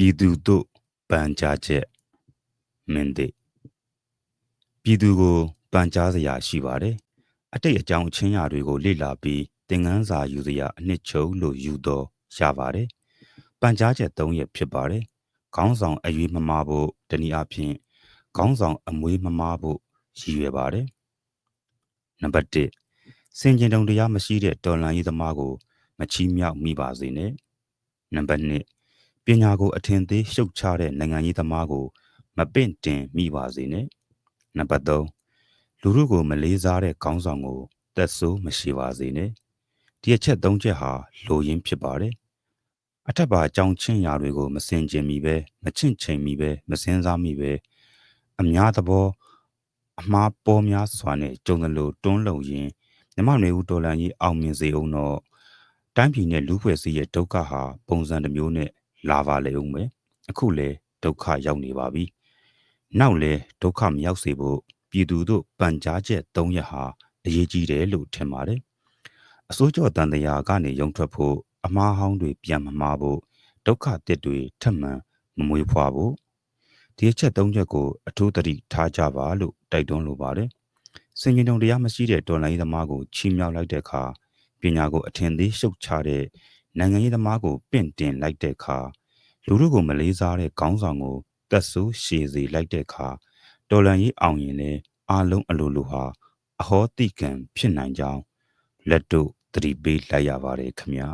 ပြည်သူတို့ပန်ကြားချက်မင်းသိပြည်သူကိုပန်ကြားစရာရှိပါတယ်အတိတ်အကြောင်းအချင်းရာတွေကိုလေ့လာပြီးသင်ခန်းစာယူစရာအနှစ်ချုပ်လို့ယူတော့ရပါတယ်ပန်ကြားချက်၃ရက်ဖြစ်ပါတယ်ခေါင်းဆောင်အရွေးမမာဖို့တနည်းအားဖြင့်ခေါင်းဆောင်အမွေးမမာဖို့ရည်ရွယ်ပါတယ်နံပါတ်1စင်ကျင်တုံတရားမရှိတဲ့တော်လန်ရေးသမားကို မချီးမြှောက်မိပါစေနဲ့နံပါတ်2 ပညာကိုအထင်သေးရှုတ်ချတဲ့နိုင်ငံရေးသမားကို မပင့်တင်မိပါစေနဲ့နံပါတ်3လူတို့ကိုမလေးစားတဲ့ခေါင်းဆောင်ကိုတက်ဆိုးမရှိပါစေနဲ့ဒီအချက်၃ချက်ဟာလိုရင်းဖြစ်ပါတယ်အထက်ပါအကြောင်းချင်းရာတွေကိုမစင်ကျင်မိပဲမချင့်ချိန်မိပဲမစင်စားမိပဲအများသဘောအမှားပေါ်များစွာနဲ့ကြုံသလိုတွန်းလုံရင်မြမနွေဦးတော်လန်ကြီးအောင်မြင်စေအောင်တော့တိုင်းပြည်နဲ့လူဖွဲ့စည်းရဲ့ဒုက္ခဟာပုံစံတစ်မျိုးနဲ့ လာပါလေဦးမယ်အခုလေဒုက္ခရောက်နေပါပြီနောက်လေဒုက္ခမရောက်စေဖို့ပြည်သူတို့ပန်ကြားချက်၃ရက်ဟာအရေးကြီးတယ်လို့ထင်ပါတယ်အစိုးရတန်တရားကနေရုံထွက်ဖို့အမားဟောင်းတွေပြန်မမှားဖို့ဒုက္ခတစ်တွေထပ်မံမမွေးဖွားဖို့ဒီအချက်၃ချက်ကိုအထူးသတိထားကြပါလို့တိုက်တွန်းလိုပါတယ်စင်ကြီးတုံတရားမရှိတဲ့တော်လိုင်းသမားကိုချီးမြှောက်လိုက်တဲ့အခါပညာကိုအထင်သေးရှုပ်ချတဲ့ နိုင်ငံရေးသမားကိုပင့်တင်လိုက်တဲ့အခါလူတို့ကိုမလေးစားတဲ့ခေါင်းဆောင်ကိုတက်ဆိုးရှည်စေလိုက်တဲ့အခါတော်လန်ကြီးအောင်ရင်လည်းအားလုံးအလိုလိုဟာအဟောတိကံဖြစ်နိုင်ကြောင်းလက်တို့သတိပေးလိုက်ရပါတယ်ခမညာ